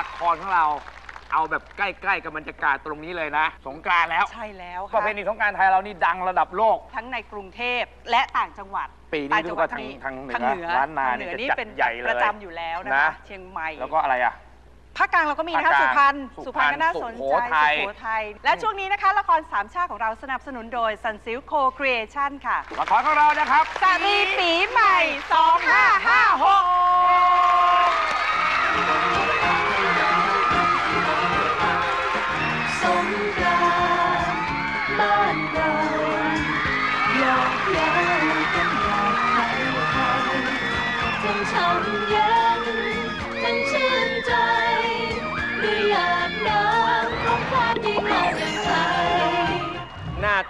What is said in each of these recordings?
ละครของเรา เอาแบบใกล้ๆกับบรรยากาศตรงนี้เลยนะ สงกรารแล้วใช่แล้วปค่ะระเพณีสงกรารไทยเรานี่ดังระดับโลก ทั้งในกรุงเทพและต่างจังหวัดปีนี้ต่างจังหวัดดูว่าทางนี่ทางเหนือทางเหนือล้านนาทงเหนือเนี่ยนี่จะจัดเป็นใหญ่เลยประจำอยู่แล้วนะนะ คะเชียงใหม่แล้วก็อะไรอะ ภาคกลางเราก็มีนะคะภาคสุกลางพรรณสุสุพพรรรรณณก็น่าสนสุใจโขทัย สุโขทัยและช่วงนี้นะคะ ละครสามชาติของเราสนับสนุนโดย Sun Silk Co Creation ค่ะละครของเรานะครับ สามีปีใหม่ 2556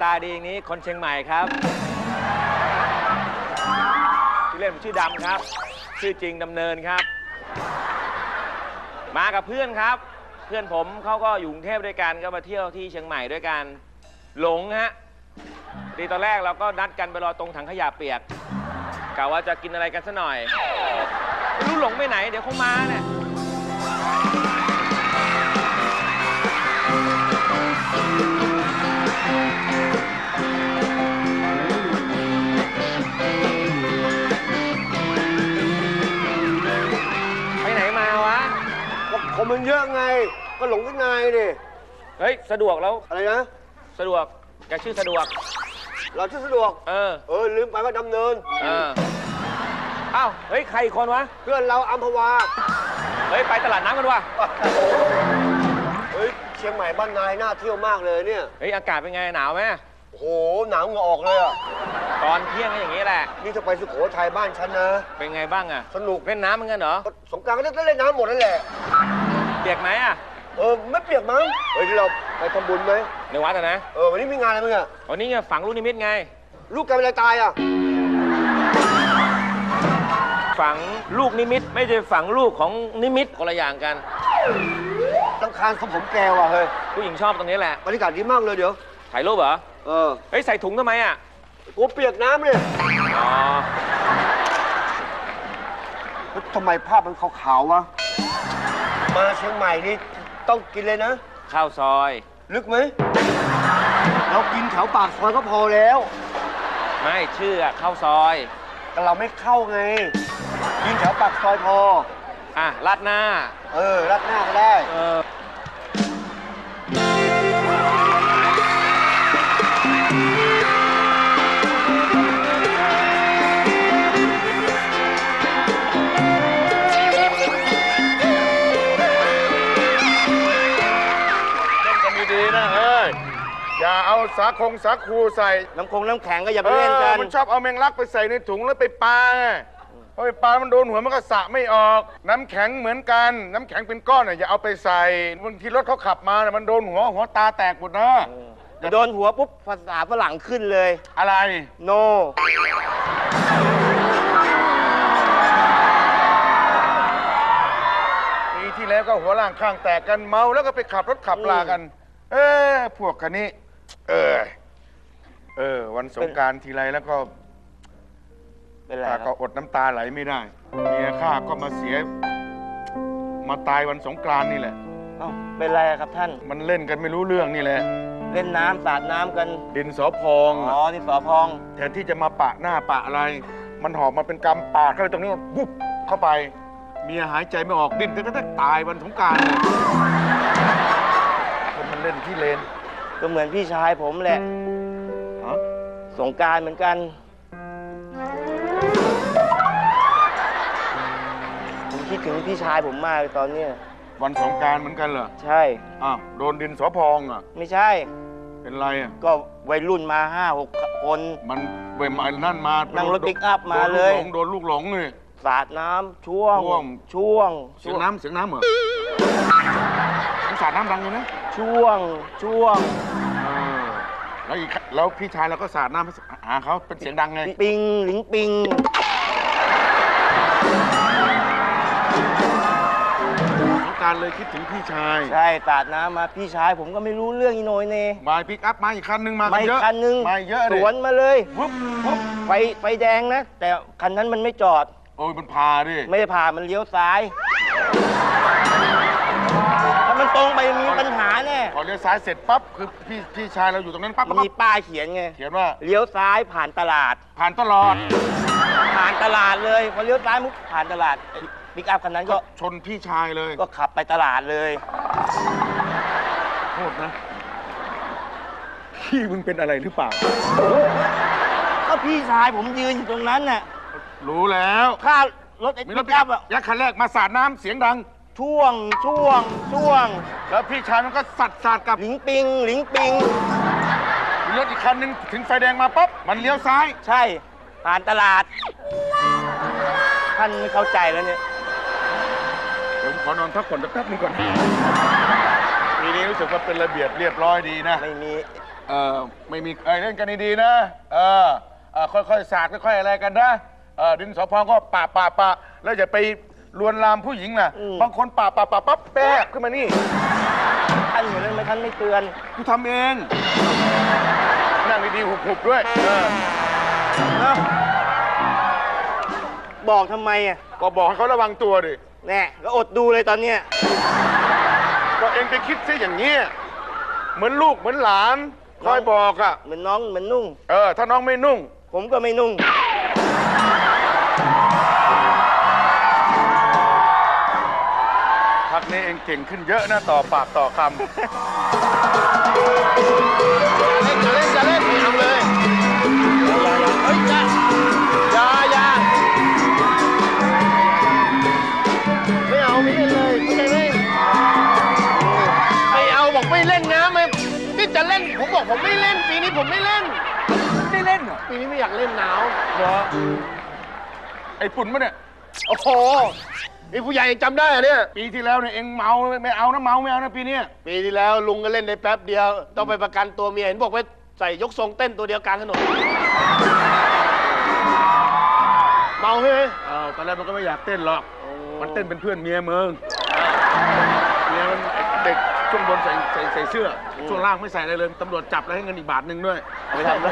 ตาดีอย่างนี้คนเชียงใหม่ครับชื่อเล่นผมชื่อดำครับ ชื่อจริงดำเนินครับ มากับเพื่อนครับ เพื่อนผมเขาก็อยู่กรุงเทพด้วยกันก็มาเที่ยวที่เชียงใหม่ด้วยกัน หลงฮะดีตอนแรกเราก็นัดกันไปรอตรงถังขยะเปียกกะว่าจะกินอะไรกันซะหน่อยไม่รู้หลงไปไหน เดี๋ยวเขามาเนี่ย คนมันเยอะไง ก็หลงข้างในดิเฮ้ย สะดวกแล้ว อะไรนะ สะดวกแกชื่อสะดวก เราชื่อสะดวก เออ เออ ลืมไปว่าดำเนิน เอออ้าว เฮ้ย ใครอีกคนวะ เพื่อนเราอัมพวา เฮ้ย ไปตลาดน้ำกันวะเฮ้ย เชียงใหม่บ้านนายน่าเที่ยวมากเลยเนี่ย เฮ้ย อากาศเป็นไง หนาวไหมโอ้โห หนาวเหงาออกเลยอะตอนเที่ยงก็อย่างนี้แหละ นี่ถ้าไปสุโขทัยบ้านฉันนะ เป็นไงบ้างอะสนุก เล่นน้ำเหมือนกันเหรอก็สงกรารก็ได้เล่นน้ำหมดนั่นแหละ เปียกไหมอะเออไม่เปียกมั้งเฮ้ยที่เราไปทำบุญไหมในวัดอะนะเออวันนี้มีงานอะไรมั้งอะวันนี้ไงฝังลูกนิมิตไง ลูกแกเป็นอะไรตายอะฝังลูกนิมิตไม่ใช่ฝังลูกของนิมิตคนละอย่างกันตังคารของผมแกว่ะเฮ้ยผู้หญิงชอบตรงนี้แหละบรรยากาศดีมากเลยเดี๋ยวถ่ายรูปเหรอเออเฮ้ยใส่ถุงทำไมอะกูเปียกน้ำเนี่ยอ๋อแล้วทำไมภาพมันขาวๆวะ มาเชียงใหม่นี่ต้องกินเลยนะ ข้าวซอย ลึกไหม เรากินแถวปากซอยก็พอแล้ว ไม่ชื่ออะข้าวซอย แต่เราไม่เข้าไง กินแถวปากซอยพอ อะราดหน้า เออรัดหน้าก็ได้ เออ สาคงสาคูใส่น้ำคงน้ำแข็งก็อย่าเอไปเล่นกัอนมันชอบเอาแมงลักไปใส่ในถุงแล้วไปปาไงเพราะไปปามันโดนหัวมันก็สระไม่ออก น้ำแข็งเหมือนกัน น้ำแข็งเป็นก้อนน่ะอย่าเอาไปใส่บางทีรถเขาขับมาน่ะมันโดนหัวหัวตาแตกหมดนะจะโดนหัวปุ๊บภาษาฝรั่งขึ้นเลย อะไร โน ปีที่แล้วก็หัวล่างข้างแตกกันเมาแล้วก็ไปขับรถขับลากัน เออพวกคันนี้ เออ เออ วันสงกรารทีไรแล้วก็เป็นไรข้าคก็รับอดน้ำตาไหลไม่ได้เมียข้าก็มาเสีย มาตายวันสงกรานต์นี่แหละ เอ้าเป็นไรครับท่าน มันเล่นกันไม่รู้เรื่องนี่แหละ เล่นน้ำสาดน้ำกัน ดินสอพองอ๋อที่สอพองแทนที่จะมาปะหน้าปะอะไร มันหอบมาเป็นกำปาดเข้าไปตรงนี้วุบเข้าไป เมียหายใจไม่ออกดิ้นก็ได้ตายวันสงกรารเลยคนมันเล่นที่เลน ก็เหมือนพี่ชายผมแหละฮะสงกรารเหมือนกัน ผมคิดถึงพี่ชายผมมากเลยตอนเนี้ยวันสงกรารเหมือนกันเหรอ ใช่ อ้าว โดนดินสอพองอะ ไม่ใช่ เป็นไรอะ ก็วัยรุ่นมาห้าหกคน มันเวมานั่นมา นั่งรถปิกอัพมาเลย โดนลูกหลงโดนลูกหลงเลย สาดน้ำช่วงช่วงช่วง เสียงน้ำเสียงน้ำเหรอมัน สาดน้ำดังเลยนะช่วงช่วงเออแล้วอีกแล้วพี่ชายเราก็สาดน้ำให้หาเขาเป็นเสียงดังไง ปิงหลิงปิง สงกรารเลยคิดถึงพี่ชายใช่สาดน้ำมาพี่ชายผมก็ไม่รู้เรื่องอีโนยเนมาปิกอัพมาอีกคันหนึ่งมากัไม่นเยอะคันนึงมาเยอะสเลยวนมาเลย ปุ๊บปุ๊บไฟไฟแดงนะ แต่คันนั้นมันไม่จอด โอ้ยมันพาดิไม่ได้ผ่านมันเลี้ยวซ้าย งไปมีปัญหาแน่พอเลี้ยวซ้ายเสร็จปั๊บคือพี่พี่ชายเราอยู่ตรงนั้นปั๊บมันปั๊บมีป้ายเขียนไง เขียนว่าเลี้ยวซ้ายผ่านตลาด ผ่านตลอด ผ่านตลาดเลยพอเลี้ยวซ้ายมุกผ่านตลาดปิกอัพคันนั้นก็ก็ชนพี่ชายเลยก็ขับไปตลาดเลย โทษนะพี่มึงเป็นอะไรหรือเปล่า ก็พี่ชายผมยืนอยู่ตรงนั้นน่ะรู้แล้วข้ารถไอ้มีรปิถกอัพอะยักษ์คันแรกมาสาดน้ำเสียงดัง ช่วงช่วงช่วง แล้วพี่ชายมันก็สัดสาดกลับหลิงปิงหลิงปิงมีรถอีกคันหนึงถึงไฟแดงมาปั๊บมันเลี้ยวซ้าย ใช่ ผ่านตลาด ท่านไม่เข้าใจแล้วเนี่ย เดี๋ยวผมขอนอนพักผ่อนแป๊บนึงก่อนปีนี้รู้สึกว่าเป็นระเบียบเรียบร้อยดีนะ ไม่มี เออไม่มีเอ้ยเล่นกันดีๆนะ เออเออค่อยๆสาดค่อยๆอะไรกันนะ เออดินสอพองก็ปะปะปะแล้วอย่าไป ลวนลามผู้หญิงนะอืมบางคนปะปะปะปั๊บแป๊กขึ้นมานี่ท่านอยู่นั้นไหมท่านไม่เตือน กูทำเอง นั่งดีๆหุบๆด้วยเออเอ้าบอกทำไมอะก็บอกให้เขาระวังตัวดิ แน่ก็อดดูเลยตอนเนี้ยก็เองไปคิดซะอย่างนี้ยเหมือนลูกเหมือนหลาน คอยบอกอะ เหมือนน้องเหมือนนุ่ง เออ ถ้าน้องไม่นุ่ง ผมก็ไม่นุ่ง พักนี้เองเก่งขึ้นเยอะนะต่อปากต่อคำเล่นจะเล่นจะเล่นไม่เอาเลยเฮ้ยอย่าอย่าอย่าไม่เอาไม่เล่นเลยเข้าใจไหมไม่เอาบอกไม่เล่นนะไม่นี่จะเล่นผมบอกผมไม่เล่นปีนี้ผมไม่เล่น ไม่เล่นเหรอปีนี้ไม่อยากเล่นหนาวเหรอไอ้ปุ่นมะเนี่ยโอ้โห ไอ้ผู้ใหญ่จำได้อะเนี่ย ปีที่แล้วเนี่ยเองเมาไม่เอานะเมาไม่เอานะปีเนี้ยปีที่แล้วลุงก็เล่นได้แป๊บเดียว ต้องไปประกันตัวเมียเห็นบอกว่าใส่ยกทรงเต้นตัวเดียวกลางถนนเมาใช่ไหมเออตอนแรกมันก็ไม่อยากเต้นหรอก มันเต้นเป็นเพื่อนเมียมึงเมียมันเด็กช่วงบนใส่ใส่ใส่เสื้อ ช่วงล่างไม่ใส่อะไรเลยตำรวจจับแล้วให้เงินอีกบาทหนึ่งด้วย เอาไปทำอะไร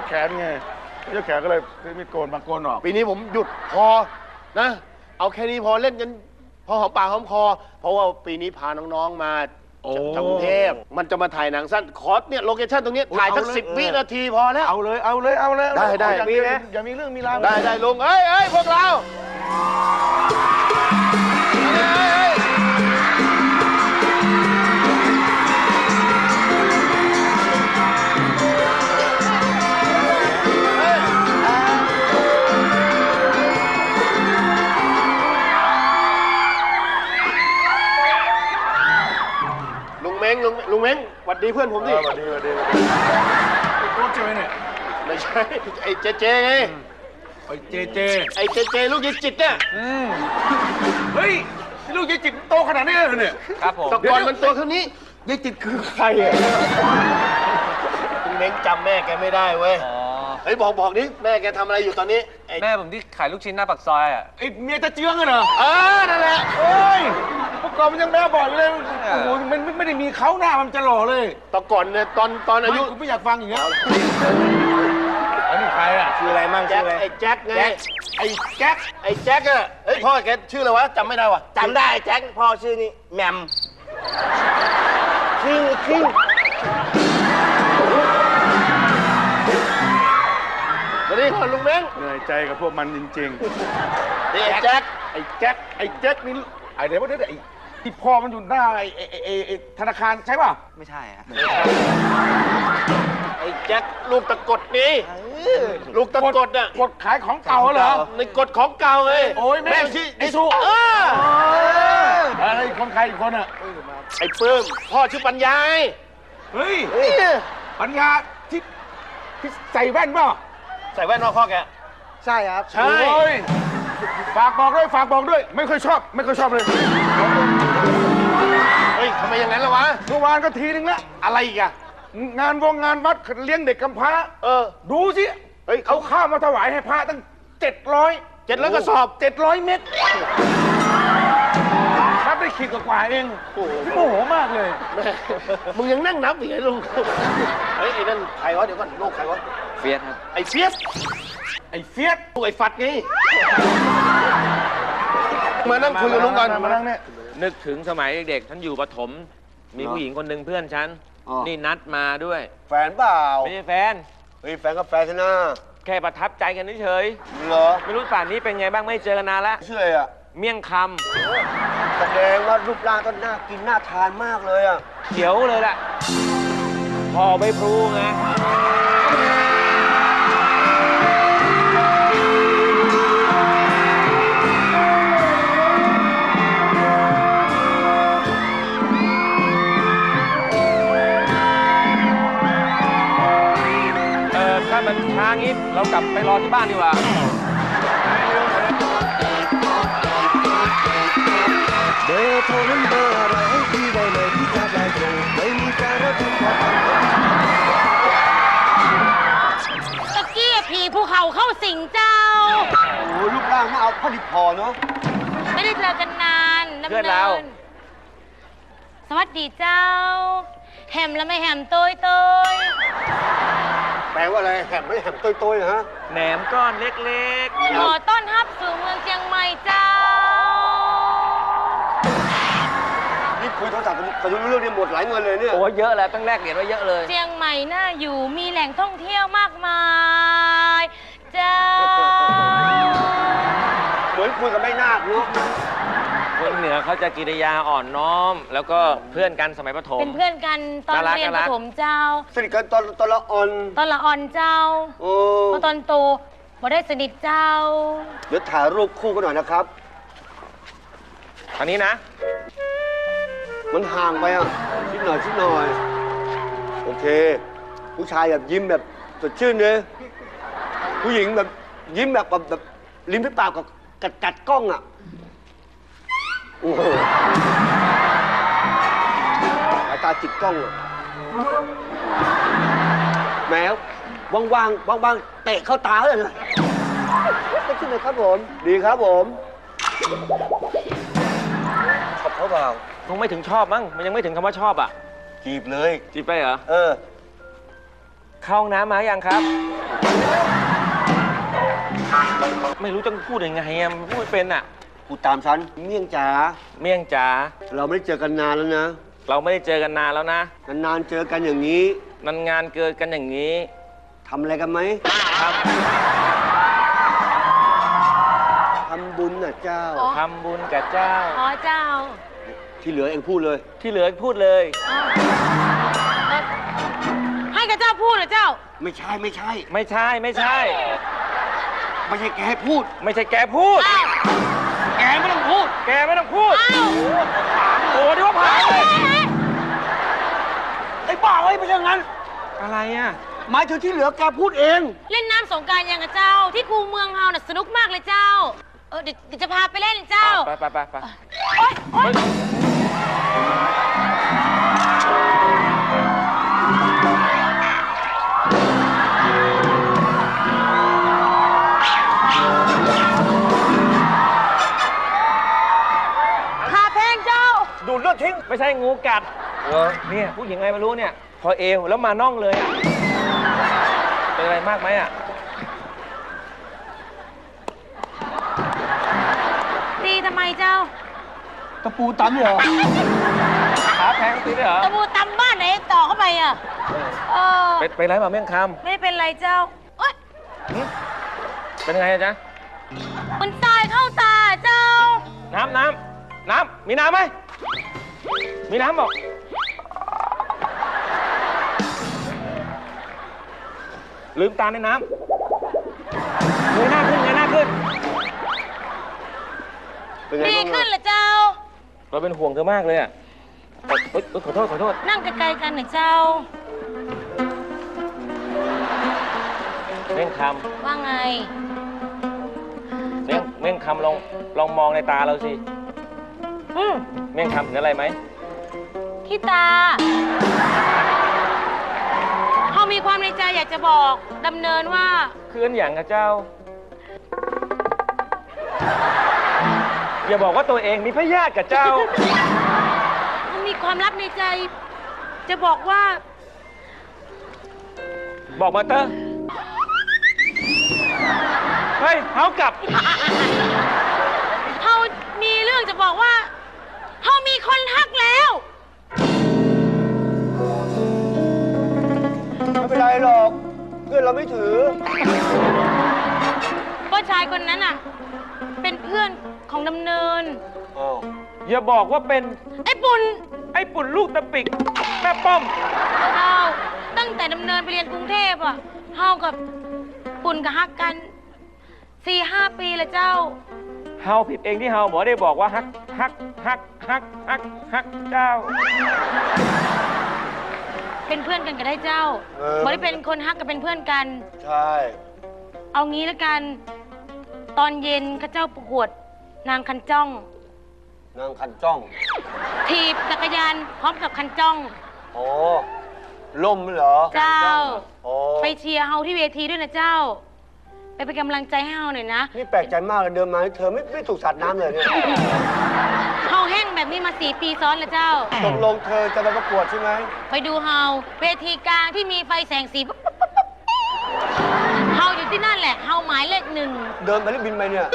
กแขนไงยกแขนก็เลยไม่โกนบางโกนออกปีนี้ผมหยุดพอนะ เอาแค่นี้พอเล่นกันพอหอมปากหอมคอ เพราะว่าปีนี้พาน้องๆมาโอ้จากกรุงเทพมันจะมาถ่ายหนังสั้นขอเนี่ยโลเคชั่นตรงนี้ถ่ายสักเอาเลยสิบวินาทีพอแล้วเอาเลยเอาเลยเอาเลยได้ได้อย่ามีอย่ามีเรื่องมีราวได้ได้ลุงเอ้ยเอ้ยพวกเรา ลุงเม้งลุงลุงเม้งหวัดดีเพื่อนผมเอดิอสวัสดีสวัสดีสวัสดีไอ้โต๊ะเจอเนี่ยไม่ใช่ ไอ้เจเจไง ไอ้เจเจไอ้เจเจลูกยิจิตเนี่ยเฮ้ยนี่ลูกยายจิตโตขนาดนี้เลยเนี่ยครับผม แตะกอนมันตัวเท่านี้ยายจิตคือใครอะลุงเม้งจำแม่แกไม่ได้เว้ย อ๋อ เฮ้ยบอกบอกดิแม่แกทำอะไรอยู่ตอนนี้ไอ้แม่ผมที่ขายลูกชิ้นหน้าปากซอยอะ ไอ้เมียจะเจื้องอะเหรอเออนั่นแหละเอ้ยเมื่อ ก่อนมันยังแม่บอกอยู่เลยโอ้โหมันมันไม่ได้มีเขาหน้ามันจะหล่อเลยแตะก่อนเนี่ยตอนตอนอายุไม่กูไม่อยากฟังอย่างเงี้ยอันนี้ใครอะชื่ออะไรมั่งแจ็ชื่คออะไรไอ้แจ็คไงแจ็คไอ้แจ็คไอ้แจ็คอะเฮ้ยพ่อแกชื่ออะไรวะจำไม่ได้วะจำได้แจ็คพ่อชื่อนี่แหมมคิงคิงมาดิก่อนลุงเม้งเหนื่อยใจกับพวกมันจริงนี่ไอ้แจ็คๆไอ้แจ็คไอ้แจ็คนี่ไอ้เดี๋ยวว่าเดี๋ยวไอ้ ที่พ่อมันอยู่หน้าไอ้ไอ้ไอ้ไอ้ไอ้ธนาคารใช่ป่ะไม่ใช่ฮะไอ้แจ็คลูกตะกดนี่ลูกตะกดอะกดขายของเก่าเหรอ ในกฎของเก่าไงโอ้ยแม่ชื่อไอ้สุเอออะไรอีกคนใครอีกคนอะไอ้ปื้มพ่อชื่อปัญญาไงเฮ้ยนี่ปัญญาที่ที่ใส่แว่นป่ะใส่แว่นมาพ่อแกใช่ครับ ใช่ โอ้ยฝากบอกด้วยฝากบอกด้วย ไม่ค่อยชอบ ไม่ค่อยชอบเลยเฮ้ ยทำไมอย่างนั้นล่ะวะ เมื่อวานก็ทีนึงละอะไรอีกอะงานวงงานวัดเลี้ยงเด็กกำพร้า เออ ดูสิเฮ้ยเอาเขาข้าวมาถวายให้พระตั้งเจ็ดร้อยเจ็ดร้อยกระสอบเจ็ดร้อยเม็ดครับได้ขีดกว่าๆเองโอ้โหโมโหมากเลยแม่มึงยังนั่งนับอีกไอ้ลุงเฮ้ยไอ้นั่นใครวะเดี๋ยวก่อนลูกใครวะเฟียสครับ ไอ้เฟียสไอ้เฟียสไอ้ฟัดไงมานั่งคุยกับลุงก่อนมานั่งเนี่ย นึกถึงสมัยเด็กๆฉันอยู่ประถม มีผู้หญิงคนหนึ่งเพื่อนฉัน อ๋อ นี่นัดมาด้วย แฟนเปล่า ไม่ใช่แฟน เฮ้ย แฟนก็แฟนชนะแค่ประทับใจกันเฉยเหรอๆไม่รู้ป่านนี้เป็นไงบ้างไม่เจอกันนานแล้วชื่ออะไรอะเมี่ยงคแสดงว่ารูปร่างก็น่ากินน่าทานมากเลยอะำเขียวเลยแหละพอใบพลูไงามันช้างี้เรากลับไปรอที่บ้านดีกว่า เบอร์โทรนั้นเบอร์อะไรให้พี่ได้เลยพี่จะได้ตรงไม่มีการระบุความตะกี้ผีภูเขาเข้าสิงเจ้า โอ้ยรูปร่างน่าเอาพอดีพอเนาะไม่ได้เจอกันนานดำเพื่อนเราสวัสดีเจ้า แฮมแล้วไม่แฮมโต้ยโต้ย แปลว่าอะไรแหมไม่แหมต้อยๆนะฮะแหนมก้อนเล็กขอต้อนรับสู่เมืองเชียงใหม่เจ้า นี่คุยโทรศัพท์กับรู้เรื่องนี้หมดหลายเงินเลยเนี่ย ๆ โอ้เยอะแล้วตั้งแรกเหรียญไว้เยอะเลย เชียงใหม่น่าอยู่มีแหล่งท่องเที่ยวมากมายเจ้า เหมือนคุยกับแม่นาคเนาะ คนเหนือเขาจะกิริยาอ่อนน้อม แล้วก็เพื่อนกันสมัยประถม เป็นเพื่อนกันตอนน่ารักเรียนน่าปรักฐมเจ้า สนิทกันตอนตอนละอ่อนตอนละอ่อนเจ้าโอ้พอตอนโตบ่ได้สนิทเจ้า เดี๋ยวถ่ายรูปคู่กันหน่อยนะครับ อันนี้นะมันห่างไปอะชิดหน่อยชิดหน่อย โอเค ผู้ชายแบบยิ้มแบบสดชื่นเลยผู้หญิงแบบยิ้มแบบแบบแบบลิ้มที่ปากกับกัดกัดกล้องอะโอ้โห สายตาจิกกล้องอะแหมว่างๆว่างๆเตะเข้าตาเลยนะก็ขึ้นเลยครับผม ดีครับผมชอบเขาเปล่าคงไม่ถึงชอบมั้ง มันยังไม่ถึงคำว่าชอบอะ จีบเลย จีบไปเหรอ เออ เข้าห้องน้ำมายังครับ ไม่รู้จะพูดยังไงอะพูดไม่เป็นอะ พูดตามฉันเมี่ยงจ๋าเมี่ยงจ๋าเราไม่ได้เจอกันนานแล้วนะ เราไม่ได้เจอกันนานแล้วนะนานๆเจอกันอย่างนี้นันงานเกิดกันอย่างนี้ทำอะไรกันไหมครับทำบุญน่ะเจ้าอ๋อทำบุญกับเจ้า อ๋อเจ้า ที่เหลือเองพูดเลย ที่เหลือพูดเลยเอ่อให้กับเจ้าพูดเหรอเจ้า ไม่ใช่ไม่ใช่ ไม่ใช่ไม่ใช่ ไม่ใช่แกให้พูด ไม่ใช่แกพูดอ้าวแก ไม่ต้องพูด แกไม่ต้องพูดอ้าวโอ้ดิว่าผ่านเลยไอ้บ้าเอ้ยไม่ใช่งั้น อะไรอะ หมายถึงที่เหลือแกพูดเอง เล่นน้ำสงกรารยังกับเจ้า ที่คูเมืองเฮาน่ะสนุกมากเลยเจ้า เออเดี๋ยวเดี๋ยวจะพาไปเล่นเจ้า ไปไปไปไป โอ๊ยโอ๊ย ดูดเลือดทิ้ง ไม่ใช่งูกัดเนี่ยผู้หญิงอะไรไม่รู้เนี่ยพอเอวแล้วมาน่องเลยอะเป็นอะไรมากไหมอะตีทำไมเจ้า ตะปูตำเหรอขาแพงตีด้วยเหรอตะบูตำบ้านไหนต่อเข้าไปอะ เออ เป็นเป็นไรมาเมี่ยงคไม่ได้เป็นไรเจ้าเอ้ยำหึเป็นไงอะจ๊ะมันตายเข้าตาเจ้า น้ำน้ำน้ำมีน้ำไหม มีน้ำบอก ลืมตาในน้ำเงยหน้าขึ้นเงยหน้าขึ้น เป็นไงดีบ้างขึ้นเหรอเจ้า เราเป็นห่วงเธอมากเลยอะเอ้ยเอ้ยขอโทษขอโทษ นั่งไกลๆกันหน่อยเจ้า เม่งคว่าไงำเม่งเม่งคำลองลองมองในตาเราสิ อืมเม่งคำเห็นอะไรไหมขี้ตา เขามีความในใจอยากจะบอกดำเนินว่า เคลื่อนอย่างกับเจ้า อย่าบอกว่าตัวเองมีพยาธิกับเจ้า เขามีความลับในใจ จะบอกว่า บอกมาเตอร์เฮากลับเฮามีเรื่องจะบอกว่าเฮามี คนฮักแล้ว ไม่เป็นไรหรอก เพื่อนเราไม่ถือก็ชายคนนั้นอะ เป็นเพื่อนของดำเนินอ้าวอย่าบอกว่าเป็นไอ้ปุ่นไอ้ปุ่นลูกตะปิก แม่ป้อมเฮาตั้งแต่ดำเนินไปเรียนกรุงเทพอะเฮากับปุ่นกับฮักกันสี่ห้าปีแล้วเจ้า เฮาผิดเองที่เฮาหมอได้บอกว่าฮักฮักฮักฮักฮักฮักเจ้า เป็นเพื่อนกันก็ได้เจ้าเออบ่ได้เป็นคนฮักกับเป็นเพื่อนกัน ใช่เอางี้แล้วกัน ตอนเย็นข้าเจ้าประกวดนางคันจ้อง นางคันจ้อง ถีบจักรยานพร้อมกับคันจ้องอ๋อล่มเหรอเจ้าอ๋อไปเชียร์เฮาที่เวทีด้วยนะเจ้า ไปเป็นกำลังใจให้เฮาหน่อยนะ นี่แปลกใจมากเลยเดินมาเธอไม่ไม่ถูกสัตว์น้ำเลยเนี่ยเฮาแห้งแบบนี้มาสี่ปีซ้อนแล้วเจ้า ตกลงเธอจะไปประกวดใช่ไหมไปดูเฮาเวทีกลางที่มีไฟแสงสีปุ๊บปุ๊บปุ๊บปุ๊บเฮาอยู่ที่นั่นแหละ เฮาหมายเลขหนึ่ง เดินไปแล้วบินไปเนี่ย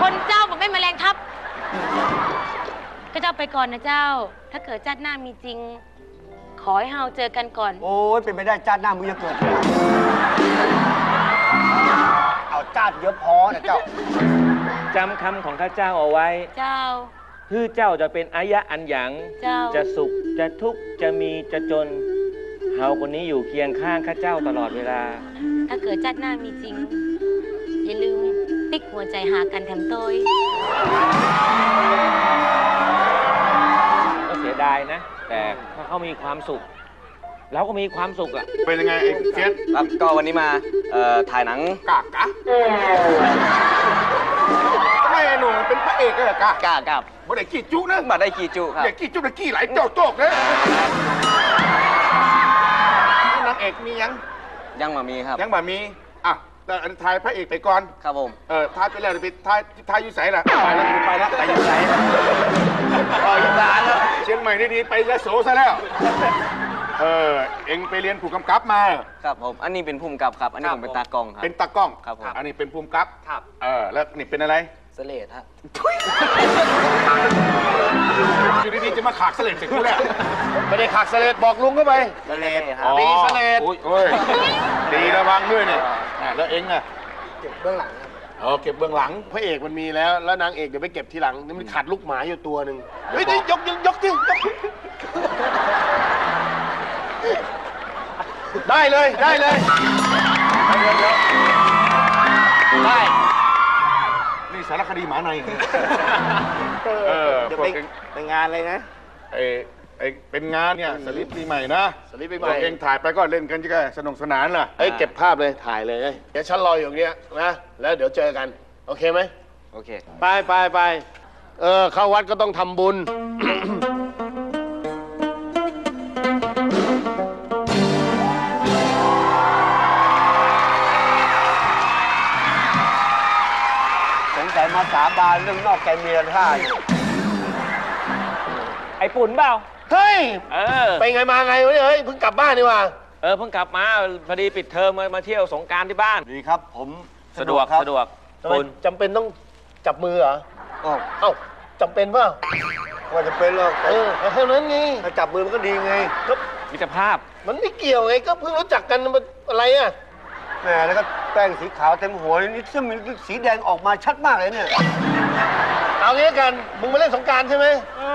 คนเจ้าบอกไม่มาแรงทับ ก็เจ้าไปก่อนนะเจ้า ถ้าเกิดจัดหน้ามีจริง ขอให้เฮาเจอกันก่อน โอ้ยเป็นไปได้จาดหน้ามึงจะเกิดเลยเอา จาดเยอะพอนะเจ้า จำคำของข้าเจ้าเอาไว้ เจ้า คือเจ้าจะเป็นอายะอันหยัง เจ้า จะสุข จะทุกข์ จะมี จะจน เฮาคนนี้อยู่เคียงข้างข้าเจ้าตลอดเวลา ถ้าเกิดจัดหน้ามีจริง อย่าลืมติ๊กหัวใจหากันแถมโต้ยก็เสียดายนะ แต่ถ้าเขามีความสุข เราก็มีความสุขอะเป็นยังไงไอ้เฟียสครับก็วันนี้มาเอ่อถ่ายหนังกากกะทำไมไอ้หนุ่มมันเป็นพระเอกเลยเหรอกะกล้ากับบ่ได้กี่จุนะมาได้กี่จุครับเด็กกี่จุนะกี่หลายเจ้าโจกเลยนางเอกมียัง ยังมามีครับ ยังบ่มี อะแต่อันทายพระเอกไปก่อน ครับผมเออทายไปแล้วเดี๋ยวไปทายทายอยุใสล่ะ ไปแล้วไปแล้วไปอยุใสไปอยุสานแล้วเชียงใหม่ดีๆไปยะโสซะแล้ว เออ เอ็งไปเรียนผู้กำกับมา ครับผม อันนี้เป็นภูมิกับครับ อันนี้ผมเป็นตากล้องครับ เป็นตากล้องครับผม อันนี้เป็นภูมิกับครับ เออ แล้วนี่เป็นอะไร เสเลดฮะอยู่ดีๆจะมาขากเสลดใส่กูแล้วไม่ได้ขักเสลดบอกลุงเข้าไปเสเลดครัอ๋บอตีเสลดโอ้ยโอ้ยดีระวังด้วยเนี่ยอะแล้วเอ็งอะเก็บเบื้องหลังครับเออเก็บเบื้องหลังพระเอกมันมีแล้ว แล้วนางเอกเดี๋ยวไปเก็บทีหลังนี่มันขาดลูกหมาอยู่ตัวหนึ่งเฮ้ยนี่ยกยกยกที่ยก ได้เลยได้เลยได้นี่สารคดีหมาในเออจะพวไปกเองไปงานอะไรนะ ไอ้ไอ้เป็นงานเนี่ยสลิปปีใหม่นะสลิปปีใหพม่วกเองถ่ายไปก็เล่นกันจะสนุกสนานล่ะเอ้ยเก็บภาพเลยถ่ายเลยเอ้ยเดี๋ยวฉันรออยู่ตรงเนี้ยนะแล้วเดี๋ยวเจอกัน โอเคไหมโอเค ไปไปไปเออเข้าวัดก็ต้องทำบุญ มาสาบานเรื่องนอกใจเมียท่าอยู่ไอ้ปุ่นเปล่า เฮ้ย เออ ไปไงมาไงวะเนี่ยเฮ้ยเพิ่งกลับบ้านนี่ว่าเออเพิ่งกลับมาพอดีปิดเทอมมามาเที่ยวสงกรารที่บ้าน ดีครับ ผมสะดวกครับสะดวกทำไมปุ่นจำเป็นต้องจับมือเหรอ อ้าวเอ้าจำเป็นเปล่าว่าจะเป็นหรอกเออแค่นั้นไงถ้าจับมือมันก็ดีไง ก็มิตรภาพมันไม่เกี่ยวไงก็เพิ่งรู้จักกันมันอะไรอะ แหมแล้วก็แป้งสีขาวเต็มหัวนี่ซึ่งมันสีแดงออกมาชัดมากเลยเนี่ยเอางี้กัน มึงมาเล่นสงกรารใช่ไหม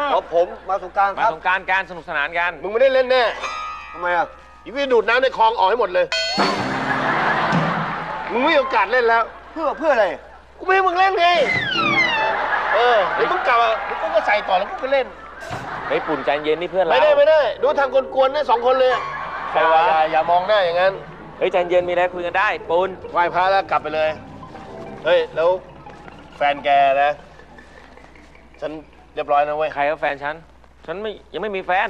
เพราะผมมาสงกรารมาครับ สงกรารการสนุกสนานกัน มึงไม่ได้เล่นแน่ทำไมอะ อีพี่ดูดน้ำในคลองออกให้หมดเลย มึงไม่มีโอกาสเล่นแล้ว เพื่อเพื่ออะไร กูไม่ให้มึงเล่นไง เออเดี๋ยวมึงกลับอะเดี๋ยวกูก็ใส่ต่อแล้วกูก็เล่น ไอ้ยปุ่นใจเย็นนี่เพื่อนเรา ไม่ได้ไม่ได้ ดูทางกวนๆนะสองคนเลยอะใครวะ อย่าอย่ามองหน้าอย่างนั้น เฮ้ยใจเย็นมีอะไรคุยกันได้ปุ่นไหว้พระแล้วกลับไปเลย เฮ้ย แล้วแฟนแกนะ ฉันเรียบร้อยนะเว้ยใครก็แฟนฉัน ฉันไม่ยังไม่มีแฟน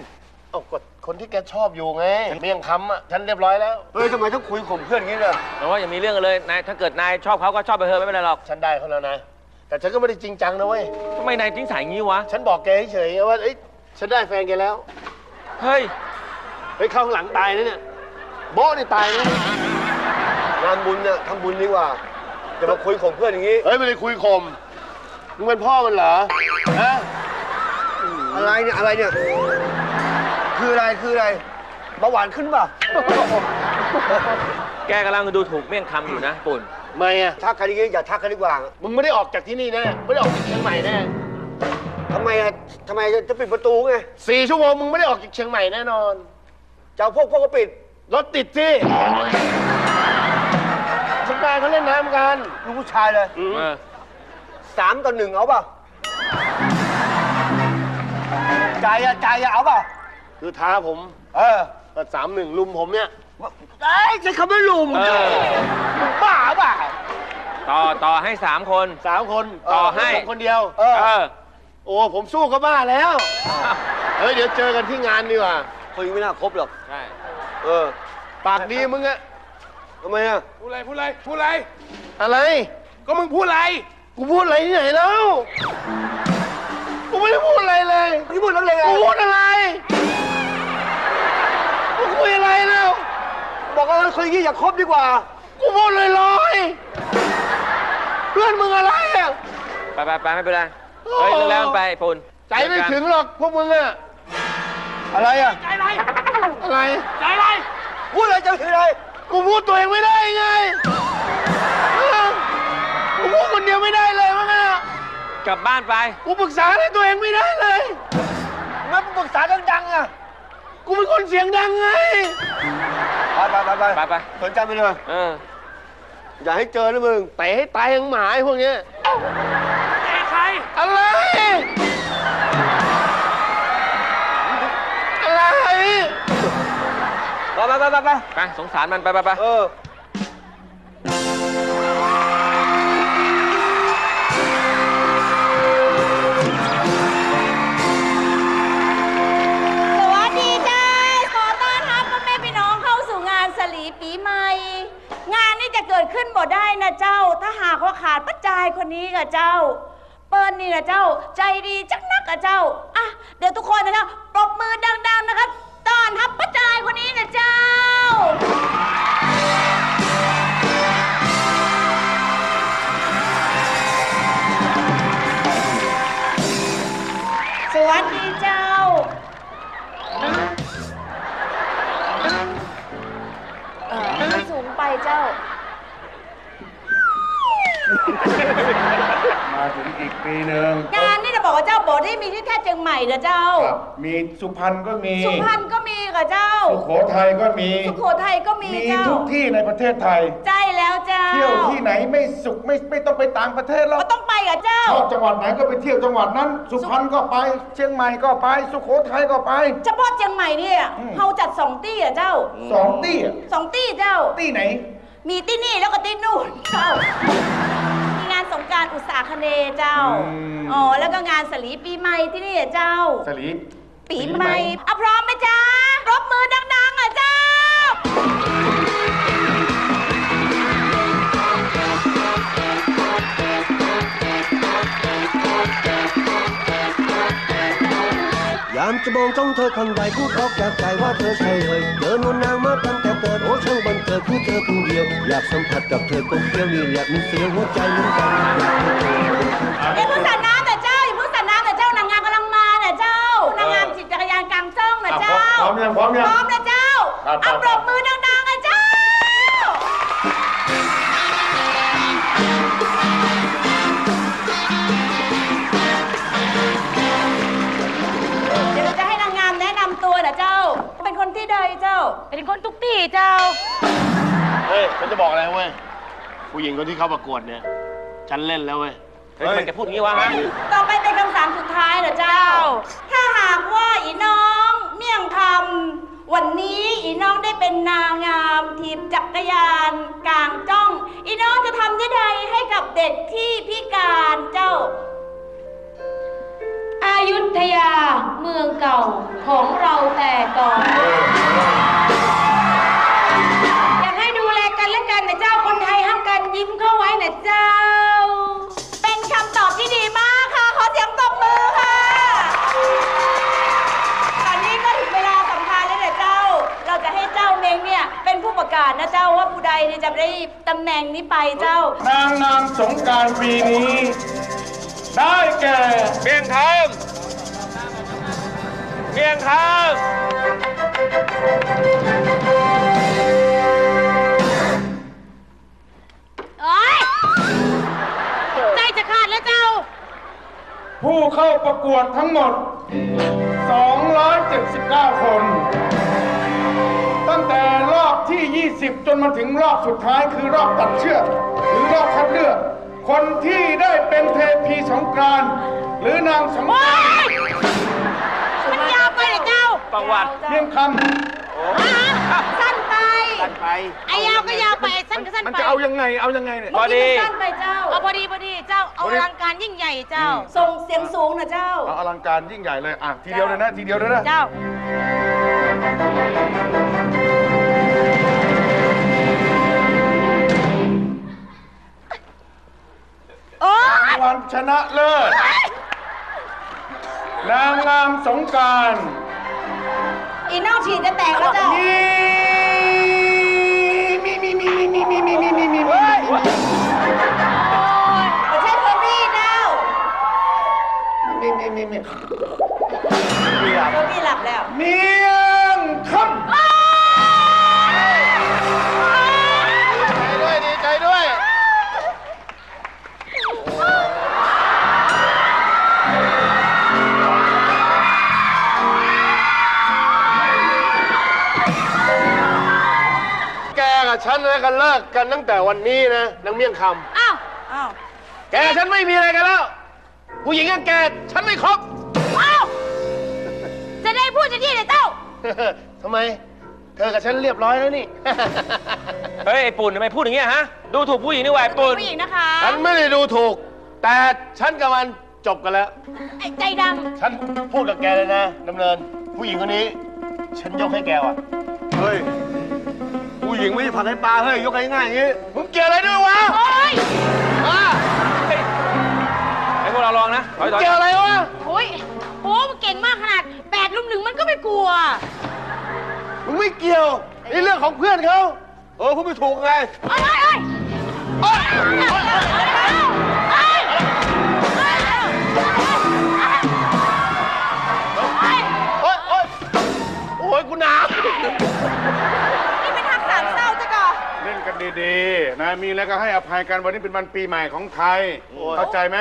เอ้าก็คนที่แกชอบอยู่ไงเมี่ยงคำอะ ฉันเรียบร้อยแล้ว เฮ้ยทำไมต้องคุยข่มเพื่อนอย่างนี้เลยแต่ว่าอย่ามีเรื่องกันเลยนายถ้าเกิดนายชอบเขาก็ชอบไปเถอะไม่เป็นไรหรอกฉันได้เขาแล้วนะ แต่ฉันก็ไม่ได้จริงจังนะเว้ย ทำไมนายทิ้งสายงี้วะ ฉันบอกแกเฉยๆว่าเอ้ย ฉันได้แฟนแกแล้ว เฮ้ย เฮ้ยเข้าข้างหลังตายนะเนี่ย โบ๊ะนี่ตายนะงานบุญเนี่ยทำบุญดีกว่าเจะมาคุยของเพื่อนอย่างนี้ เฮ้ยไม่ได้คุยคมมึงเป็นพ่อมันเหรอฮะอะไรเนี่ยอะไรเนี่ย คืออะไรคืออะไรเบาหวานขึ้นเปล่ะ แกกำลังดูถูกเมี่ยงคำอยู่นะปุ่น ไม่อะทักกันอย่างนี้อย่าทักกันดีกว่ามึงไม่ได้ออกจากที่นี่แน่ไม่ได้ออกจากเชียงใหม่แน่ทำไมอะทำไมจะปิดประตูไงสี่ชั่วโมงมึงไม่ได้ออกจากเชียงใหม่แน่นอนจะเอาพวกพวกก็ปิด รถติดสิสงกรารเขาเล่นน้ำกัน ลูกผู้ชายเลยอืมเออสามต่อหนึ่งเอาเปล่ะใจอะใจอะเอาเปล่ะคือท้าผมเออก็สามหนึ่งลุมผมเนี่ยไอ้ยใช้คำว่าลุมเออมึงบ้าเปล่า ต่อต่อให้สามคน สามคนต่อให้ ผมคนเดียว เออ เออ โอ้ ผมสู้ก็บ้าแล้ว เฮ้ย เดี๋ยวเจอกันที่งานดีกว่า คนยังไม่น่าคบหรอก ใช่ เออ ปากดีมึงอะทำไมอะพูดอะไรพูดอะไรพูดอะไร อะไร ก็มึงพูดอะไร กูพูดอะไรที่ไหนแล้ว กูไม่ได้พูดอะไรเลยนี่พูดแล้วเลยไงกูพูดอะไร กูคุยอะไรแล้ว บอกว่าคนอย่างนี้อย่าคบดีกว่า กูพูดลอยๆเพื่อนมึงอะไรอะไปไปไปไม่เป็นไร เฮ้ยเรื่องแล้วมันไปปุ่นใจไม่ถึงหรอกพวกมึงอะอะไรอะอะไร พูดอะไรจะถึงอะไรกูพูดตัวเองไม่ได้ไงเออกูพูดคนเดียวไม่ได้เลยมั้งอะกลับบ้านไป กูปรึกษาอะไรตัวเองไม่ได้เลยงั้นปรึกษาดังๆอะกูเป็นคนเสียงดังไงไปไปไปไปไปไปสนใจไปเลยเอออย่าให้เจอนะมึงเตะให้ตายทั้งหมาไอ้พวกเนี้ย ไปไปไปไปไปไปสงสารมันไปไปไปเออสวัสดีจ้าขอต้อนรับพ่อแม่พี่น้องเข้าสู่งานสลีปีใหม่ งานนี้จะเกิดขึ้นบ่ได้นะเจ้า ถ้าหากว่าขาดปัจจัยคนนี้กับเจ้า เปิ้ลนี่นะเจ้า ใจดีจักนักกับเจ้า อะ เดี๋ยวทุกคนนะคะปรบมือดังๆนะคะ ต้อนรับปัจจัยคนนี้นะเจ้า สวัสดีเจ้า เออมันสูงไปเจ้า มาถึงอีกปีหนึ่งงานนี่จะบอกว่าเจ้าบอกได้มีที่แค่เชียงใหม่เด้อเจ้ามีสุพรรณก็มี สุพรรณก็มีกับเจ้า สุโขทัยก็มี สุโขทัยก็มีมีเจ้าทุกที่ในประเทศไทยใช่แล้วเจ้าเที่ยวที่ไหนไม่สุขไม่ไม่ต้องไปต่างประเทศหรอก ก็ต้องไปกับเจ้า ชอบจังหวัดไหนก็ไปเที่ยวจังหวัดนั้น สุพรรณก็ไป เชียงใหม่ก็ไป สุโขทัยก็ไป เฉพาะเชียงใหม่เนี่ยอืม เฮาจัดสองตี้อะเจ้าสองที่อะสองตี้เจ้าที่ไหน มีที่นี่แล้วก็ที่นู่นเจ้า มีงานสงกรารอุตสาคเนย์เจ้าอ๋อ แล้วก็งานสลีปีใหม่ที่นี่อะเจ้า สลีปีใหม่อะพร้อมไหมจ๊ะรบมือดังๆอะเจ้า ยามจะมองจ้องเธอข้างใดพูดออกจากใจว่าเธอใช่เลยเดินวนนางมาตั้งแต่เกิดโอ้ช่างบันเกิดคือเธอผู้เดียว อยากสัมผัสกับเธอตรงเดียวนี่แหละมีเสียงหัวใจเหมือนกันอยากให้เธอเป็นคนอย่าเพิ่งสั่นน้ำแต่เจ้าอย่าเพิ่งสั่นน้ำแต่เจ้านางงามกำลังมาน่ะเจ้านางงามจิตจักรยานกลางจ้องน่ะเจ้าพร้อมยังพร้อมยังพร้อมนะเจ้าครับเอาครับปรบมือดัง เจ้าเป็นคนทุกที่เจ้า เฮ้ยฉันจะบอกอะไรเว้ย ผู้หญิงคนที่เข้าประกวดเนี่ย ฉันเล่นแล้วเว้ย เฮ้ยทำไมแกพูดงี้วะฮะต่อไปเป็นคำถามสุดท้ายเหรอเจ้า ถ้าหากว่าอีน้องเมี่ยงคำวันนี้อีน้องได้เป็นนางงามทีมจักรยานกลางจ้อง อีน้องจะทำยังไงให้กับเด็กที่พิการเจ้า อายุทยาเมืองเก่าของเราแต่ก่อน ยิ้มเข้าไว้นะเจ้า เป็นคำตอบที่ดีมากค่ะ ขอเสียงตบมือค่ะ ตอนนี้ก็ถึงเวลาสำคัญแล้วนะเจ้า เราจะให้เจ้าเมงเนี่ยเป็นผู้ประกาศนะเจ้าว่าผู้ใดเนี่ยจะได้ตำแหน่งนี้ไปเจ้า นางนามสงกรารปีนี้ ได้แก่เพียงคำเพียงคำ ผู้เข้าประกวดทั้งหมด 279 คน ตั้งแต่รอบที่ 20 จนมาถึงรอบสุดท้ายคือรอบตัดเชือก หรือรอบคัดเลือก คนที่ได้เป็นเทพีสงกรานต์หรือนางสงกรานต์มันยาวไปเหรอเจ้าประวัติเพียงคสั้นไปตัดไปไอ้ยาวก็ยาวไปไอ้สั้นก็สั้นำมันไปจะเอายังไงเอายังไงเนี่ย พอดี สั้นไปเจ้า เอาพอดีพอดีเจ้าเอาพออดี ลังการยิ่งใหญ่เจ้า ส่งเสียงสูงนะเจ้า เอาอลังการยิ่งใหญ่เลยอะทีเดียวเลยนะทีเดียวเลยนะ เจ้า โอ้ยรางวัลชนะเลิศ นางงามสงกรารอีเน่าฉีดจะแตกแล้วเจ้ามี เฮ้ย ไม่ใช่เฟอร์บี้แล้วเฟอร์บี้หลับแล้ว เมีย นนะกันเลิกกันตั้งแต่วันนี้นะนางเมี่ยงคอ้าวอ้าวำแกกับฉันไม่มีอะไรกันแล้ว ผู้หญิงอย่างแกฉันไม่คบ อ้าวจะได้พูดจะที่เลยเจ้า ทำไม เธอกับฉันเรียบร้อยแล้วนี่ เฮ้ยไอ้ปุ่นทำไมพูดอย่างเงี้ยฮะ ดูถูกผู้หญิงนี่หว่าไอ้ปุ่นผู้หญิงนะคะฉันไม่ได้ดูถูก แต่ฉันกับมันจบกันแล้ว ไอ้ใจดฉันพูดกับแกเลยนะดำเนิน ผู้หญิงคนนี้ ฉันยกให้แกว่ะ เฮ้ย ผู้หญิงไม่ใช่ผัดให้ปลาเฮ้ยยกง่ายๆอย่างนี้มึงเกี่ยวอะไรด้วยวะำโอ้ยอะไอ้พวกเราลองนะถอยถอยเกี่ยวอะไรวะโอ้ยโหเก่งมากขนาดแปดลุมหนึ่งมันก็ไม่กลัว มึงไม่เกี่ยวนี่เรื่องของเพื่อนเขาเออพูดไม่ถูกไงเอ้ยเอ้ยเอ้ยเอ้ยเอ้ยเอ้ยโอ๊ยโอ๊ยโอ้ยกูหนาว นี่เป็นทักษะเศร้าจ้ะก่อ เล่นกัน ดีๆนะมีแล้วก็ให้อภัยกันวันนี้เป็นวันปีใหม่ของไทย เข้าใจไหม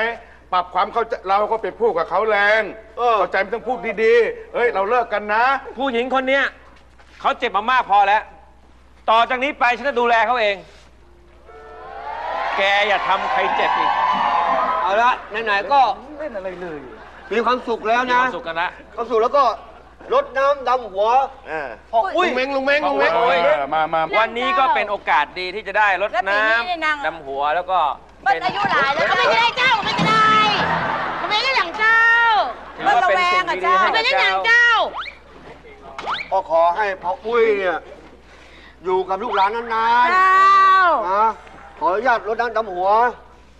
ปรับความเข้าใจเราก็ไปพูดกับเขาแรงเออเข้าใจไม่ต้องพูดดีๆเฮ้ยเราเลิกกันนะ ผู้หญิงคนเนี้ยเขาเจ็บมามากพอแล้ว ต่อจากนี้ไปฉันจะดูแลเขาเอง แกอย่าทำใครเจ็บอีกเอาละไหนๆก็เล่นอะไรเลย มีความสุขแล้วมีนะความสุขกันละ ความสุขแล้วก็ รดน้ำดำหัวพ่ออุ้ยลุงเม้งลุงเม้งลุงเม้งโอ้ยเออมามาวันนี้ก็เป็นโอกาสดีที่จะได้รดแล้วปีน้นี้เนี่ยนางำดำหัวแล้วก็เบิ้ลอายุหลายแล้วก็ไม่ได้เจ้าไม่ได้ก็ไม่ได้อย่างเจ้าถือว่าเป็นสิ่งดีๆให้ไม่กับได้อย่างเจ้าเจ้าก็ขอให้พ่ออุ้ยเนี่ยอยู่กับลูกหลานนานเจ้าๆนะขออนุญาตรดน้ำดำหัว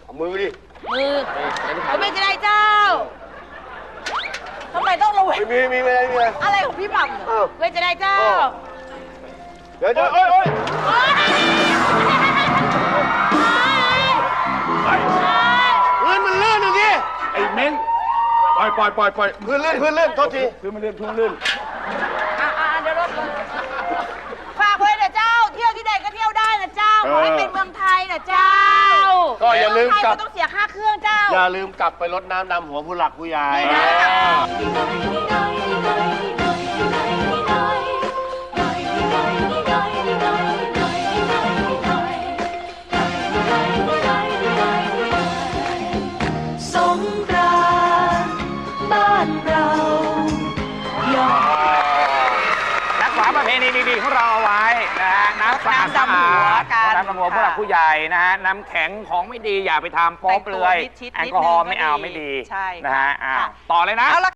เอามือดิมือก็ไม่ได้เจ้า ทำไมต้องระแวงไม่มีมีอะไรมีอะไร อะไรของพี่หม่ำเนี่ยอ้าวไม่จะได้เจ้าเดี๋ยวเดี๋ยวโอ๊ยโอ๊ยโอ๊ยพื้นมันลื่นอย่างงี้ไอ้เม้งปล่อยปล่อยปล่อยปล่อยพื้นลื่นพื้นลื่นโทษทีพื้นมันเลื่อนพื้นมันเลื่อนอะๆเดี๋ยวรถเลยฝากไว้นะเจ้า เที่ยวที่ใดก็เที่ยวได้นะเจ้าขอให้เป็นเมืองไทยนะเจ้า ก็อย่าลืมเมืองไทยกลับก็ต้องเสียค่าเครื่องเจ้าอย่าลืมกลับไปรดน้ำดำหัวผู้หลักผู้ใหญ่ส กันน้ำดำหัวผู้หลักผู้ใหญ่นะฮะน้ำแข็งของไม่ดีอย่าไปทำโป๊อเปลือยแต่งตัวมิดชิดแอลกอฮอล์นิดนึงไม่เอาก็ดีไม่ดีใช่นะฮะค่ะอ่าค่ะต่อเลยนะเอาละ